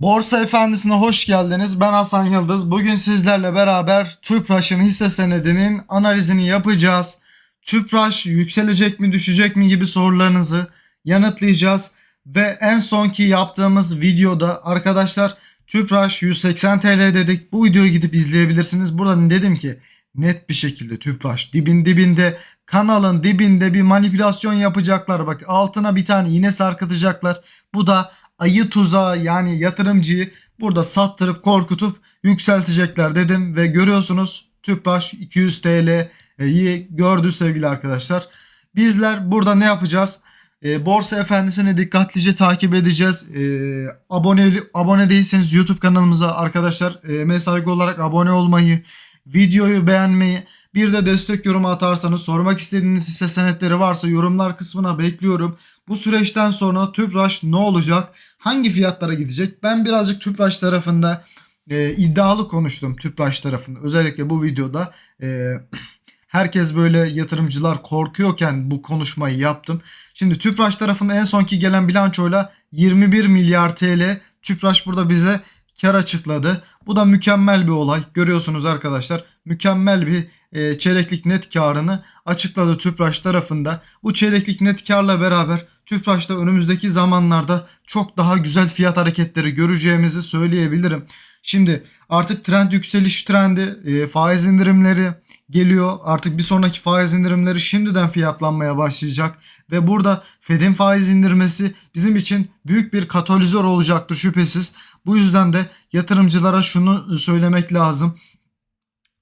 Borsa Efendisi'ne hoş geldiniz. Ben Hasan Yıldız. Bugün sizlerle beraber Tüpraş'ın hisse senedinin analizini yapacağız. Tüpraş yükselecek mi düşecek mi gibi sorularınızı yanıtlayacağız. Ve en sonki yaptığımız videoda arkadaşlar Tüpraş 180 TL dedik. Bu videoyu gidip izleyebilirsiniz. Burada dedim ki net bir şekilde Tüpraş dibin dibinde kanalın dibinde bir manipülasyon yapacaklar. Bak altına bir tane iğne sarkıtacaklar. Bu da ayı tuzağı yani yatırımcıyı burada sattırıp korkutup yükseltecekler dedim ve görüyorsunuz Tüpraş 200 TL'yi gördü sevgili arkadaşlar. Bizler burada ne yapacağız? E, Borsa Efendisi'ni dikkatlice takip edeceğiz. E, abone abone değilseniz YouTube kanalımıza arkadaşlar e, olarak abone olmayı, videoyu beğenmeyi, bir de destek yorumu atarsanız sormak istediğiniz hisse senetleri varsa yorumlar kısmına bekliyorum. Bu süreçten sonra Tüpraş ne olacak? Hangi fiyatlara gidecek? Ben birazcık Tüpraş tarafında e, iddialı konuştum Tüpraş tarafında. Özellikle bu videoda e, herkes böyle yatırımcılar korkuyorken bu konuşmayı yaptım. Şimdi Tüpraş tarafında en sonki gelen bilançoyla 21 milyar TL Tüpraş burada bize kar açıkladı. Bu da mükemmel bir olay. Görüyorsunuz arkadaşlar. Mükemmel bir e, çeyreklik net karını açıkladı Tüpraş tarafında. Bu çeyreklik net karla beraber Tüpraş'ta önümüzdeki zamanlarda çok daha güzel fiyat hareketleri göreceğimizi söyleyebilirim. Şimdi artık trend yükseliş trendi, e, faiz indirimleri geliyor. Artık bir sonraki faiz indirimleri şimdiden fiyatlanmaya başlayacak ve burada Fed'in faiz indirmesi bizim için büyük bir katalizör olacaktır şüphesiz. Bu yüzden de yatırımcılara şunu söylemek lazım.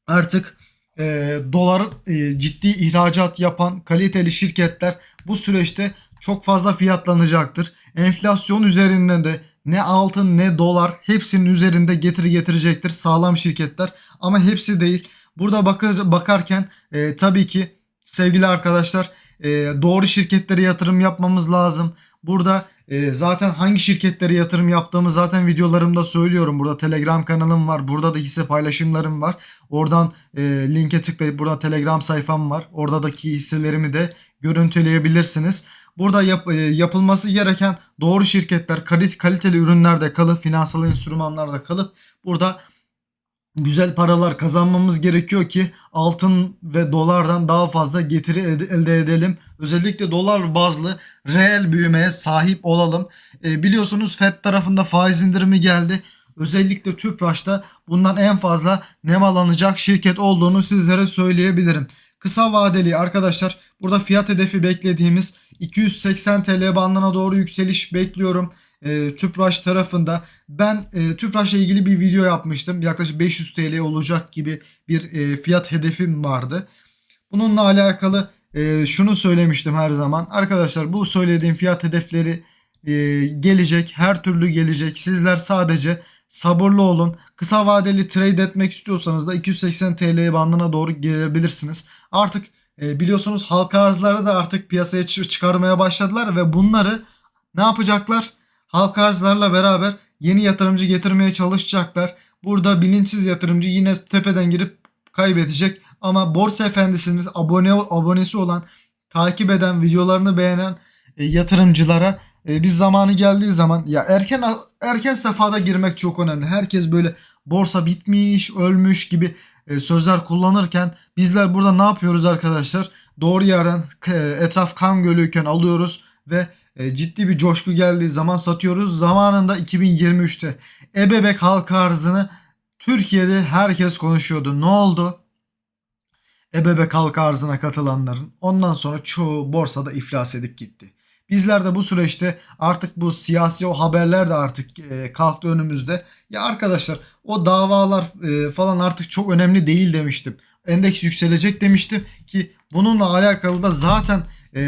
Artık e, dolar e, ciddi ihracat yapan kaliteli şirketler bu süreçte çok fazla fiyatlanacaktır. Enflasyon üzerinde de ne altın ne dolar hepsinin üzerinde getiri getirecektir sağlam şirketler. Ama hepsi değil. Burada bakar, bakarken e, tabii ki sevgili arkadaşlar e, doğru şirketlere yatırım yapmamız lazım. Burada e, zaten hangi şirketlere yatırım yaptığımı zaten videolarımda söylüyorum. Burada Telegram kanalım var. Burada da hisse paylaşımlarım var. Oradan e, linke tıklayıp burada Telegram sayfam var. Oradaki hisselerimi de görüntüleyebilirsiniz. Burada yap, e, yapılması gereken doğru şirketler, kaliteli, kaliteli ürünlerde kalıp, finansal enstrümanlarda kalıp burada güzel paralar kazanmamız gerekiyor ki altın ve dolardan daha fazla getiri elde edelim. Özellikle dolar bazlı reel büyümeye sahip olalım. E, biliyorsunuz FED tarafında faiz indirimi geldi. Özellikle Tüpraş'ta bundan en fazla nemalanacak şirket olduğunu sizlere söyleyebilirim. Kısa vadeli arkadaşlar burada fiyat hedefi beklediğimiz 280 TL bandına doğru yükseliş bekliyorum e, Tüpraş tarafında. Ben e, Tüpraş'la ilgili bir video yapmıştım. Yaklaşık 500 TL olacak gibi bir e, fiyat hedefim vardı. Bununla alakalı e, şunu söylemiştim her zaman. Arkadaşlar bu söylediğim fiyat hedefleri e, gelecek. Her türlü gelecek. Sizler sadece sabırlı olun. Kısa vadeli trade etmek istiyorsanız da 280 TL bandına doğru gelebilirsiniz. Artık e, biliyorsunuz halka arzları da artık piyasaya çıkarmaya başladılar ve bunları ne yapacaklar? Halka arzlarla beraber yeni yatırımcı getirmeye çalışacaklar. Burada bilinçsiz yatırımcı yine tepeden girip kaybedecek. Ama Borsa Efendisi'nin abone abonesi olan, takip eden, videolarını beğenen e, yatırımcılara e, biz zamanı geldiği zaman ya erken erken safhada girmek çok önemli. Herkes böyle borsa bitmiş, ölmüş gibi e, sözler kullanırken bizler burada ne yapıyoruz arkadaşlar? Doğru yerden e, etraf kan gölüyken alıyoruz ve ciddi bir coşku geldiği zaman satıyoruz. Zamanında 2023'te ebebek halka arzını Türkiye'de herkes konuşuyordu. Ne oldu? Ebebek halka arzına katılanların ondan sonra çoğu borsada iflas edip gitti. Bizler de bu süreçte artık bu siyasi o haberler de artık e, kalktı önümüzde. Ya arkadaşlar o davalar e, falan artık çok önemli değil demiştim. Endeks yükselecek demiştim ki bununla alakalı da zaten e,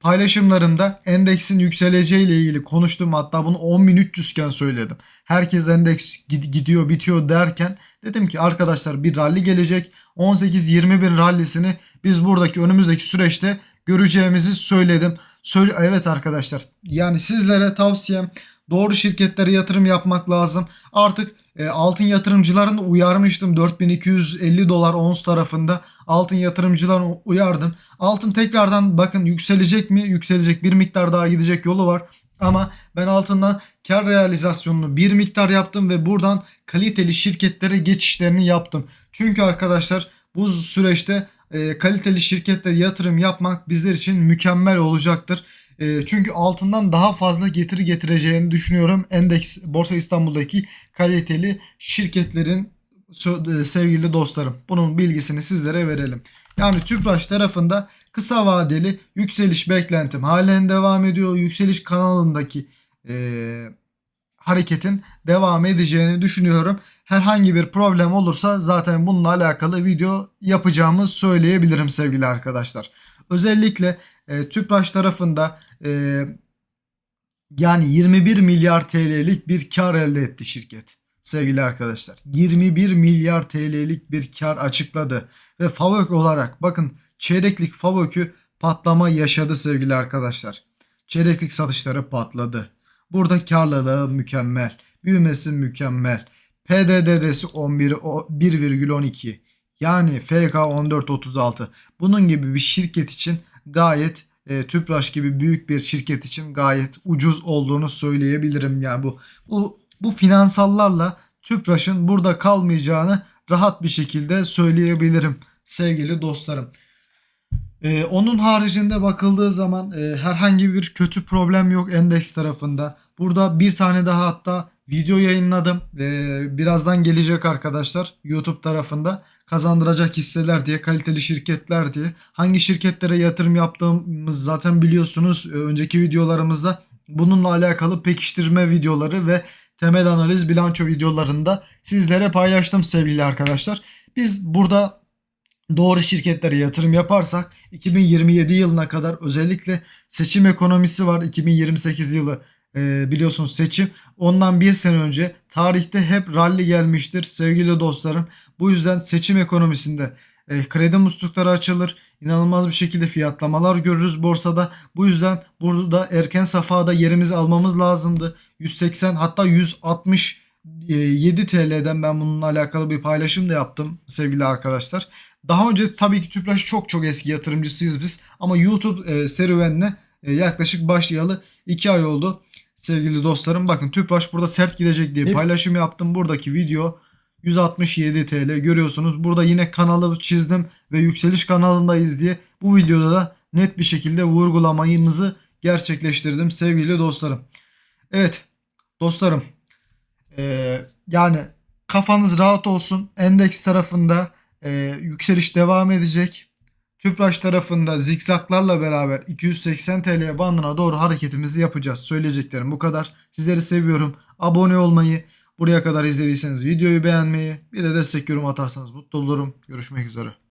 paylaşımlarımda endeksin yükseleceği ile ilgili konuştum. Hatta bunu 10.300 iken söyledim. Herkes endeks gidiyor bitiyor derken dedim ki arkadaşlar bir rally gelecek. 18-20 bin rallisini biz buradaki önümüzdeki süreçte göreceğimizi söyledim. Söyle evet arkadaşlar yani sizlere tavsiyem Doğru şirketlere yatırım yapmak lazım. Artık e, altın yatırımcılarını uyarmıştım. 4250 dolar ons tarafında altın yatırımcılarını uyardım. Altın tekrardan bakın yükselecek mi? Yükselecek bir miktar daha gidecek yolu var. Ama ben altından kar realizasyonunu bir miktar yaptım ve buradan kaliteli şirketlere geçişlerini yaptım. Çünkü arkadaşlar bu süreçte e, kaliteli şirketlere yatırım yapmak bizler için mükemmel olacaktır. E, çünkü altından daha fazla getiri getireceğini düşünüyorum. Endeks Borsa İstanbul'daki kaliteli şirketlerin e, sevgili dostlarım. Bunun bilgisini sizlere verelim. Yani Tüpraş tarafında kısa vadeli yükseliş beklentim halen devam ediyor. Yükseliş kanalındaki e, hareketin devam edeceğini düşünüyorum. Herhangi bir problem olursa zaten bununla alakalı video yapacağımı söyleyebilirim sevgili arkadaşlar. Özellikle e, Tüpraş tarafında e, yani 21 milyar TL'lik bir kar elde etti şirket sevgili arkadaşlar. 21 milyar TL'lik bir kar açıkladı ve FAVÖK olarak bakın çeyreklik FAVÖK'ü patlama yaşadı sevgili arkadaşlar. Çeyreklik satışları patladı. Burada karlılığı mükemmel. Büyümesi mükemmel. PDD'si 11 o- 1,12. Yani FK 14.36. Bunun gibi bir şirket için gayet e, Tüpraş gibi büyük bir şirket için gayet ucuz olduğunu söyleyebilirim. Yani bu bu bu finansallarla Tüpraş'ın burada kalmayacağını rahat bir şekilde söyleyebilirim sevgili dostlarım. Ee, onun haricinde bakıldığı zaman e, herhangi bir kötü problem yok endeks tarafında. Burada bir tane daha hatta video yayınladım. Ee, birazdan gelecek arkadaşlar YouTube tarafında. Kazandıracak hisseler diye, kaliteli şirketler diye. Hangi şirketlere yatırım yaptığımız zaten biliyorsunuz e, önceki videolarımızda. Bununla alakalı pekiştirme videoları ve temel analiz bilanço videolarında sizlere paylaştım sevgili arkadaşlar. Biz burada doğru şirketlere yatırım yaparsak 2027 yılına kadar özellikle seçim ekonomisi var. 2028 yılı e, biliyorsunuz seçim. Ondan bir sene önce tarihte hep rally gelmiştir sevgili dostlarım. Bu yüzden seçim ekonomisinde e, kredi muslukları açılır. İnanılmaz bir şekilde fiyatlamalar görürüz borsada. Bu yüzden burada erken safhada yerimizi almamız lazımdı. 180 hatta 167 TL'den ben bununla alakalı bir paylaşım da yaptım sevgili arkadaşlar. Daha önce tabii ki Tüpraş çok çok eski yatırımcısıyız biz ama YouTube e, serüvenine e, yaklaşık başlayalı 2 ay oldu. Sevgili dostlarım bakın Tüpraş burada sert gidecek diye paylaşım yaptım. Buradaki video 167 TL görüyorsunuz. Burada yine kanalı çizdim ve yükseliş kanalındayız diye bu videoda da net bir şekilde vurgulamamızı gerçekleştirdim sevgili dostlarım. Evet dostlarım ee, yani kafanız rahat olsun. Endeks tarafında e, yükseliş devam edecek. Tüpraş tarafında zikzaklarla beraber 280 TL bandına doğru hareketimizi yapacağız. Söyleyeceklerim bu kadar. Sizleri seviyorum. Abone olmayı, buraya kadar izlediyseniz videoyu beğenmeyi, bir de destek yorum atarsanız mutlu olurum. Görüşmek üzere.